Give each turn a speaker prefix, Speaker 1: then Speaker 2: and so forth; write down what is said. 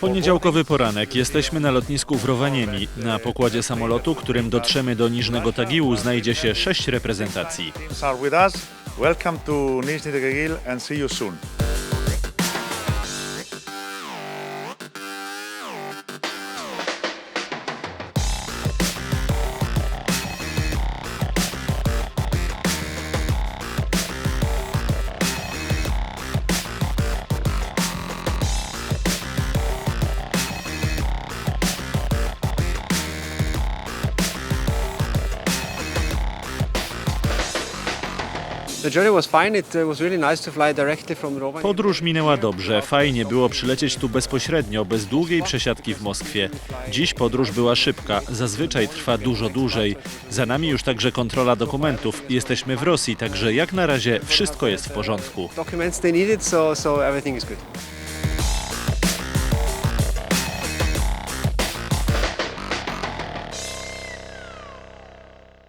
Speaker 1: Poniedziałkowy poranek. Jesteśmy na lotnisku w Rovaniemi. Na pokładzie samolotu, którym dotrzemy do Niżnego Tagiłu, znajdzie się sześć reprezentacji.
Speaker 2: Welcome to Nizhny Tagil and see you soon.
Speaker 1: Podróż minęła dobrze. Fajnie było przylecieć tu bezpośrednio, bez długiej przesiadki w Moskwie. Dziś podróż była szybka. Zazwyczaj trwa dużo dłużej. Za nami już także kontrola dokumentów. Jesteśmy w Rosji, także jak na razie wszystko jest w porządku.
Speaker 3: Documents they needed, so so everything is good.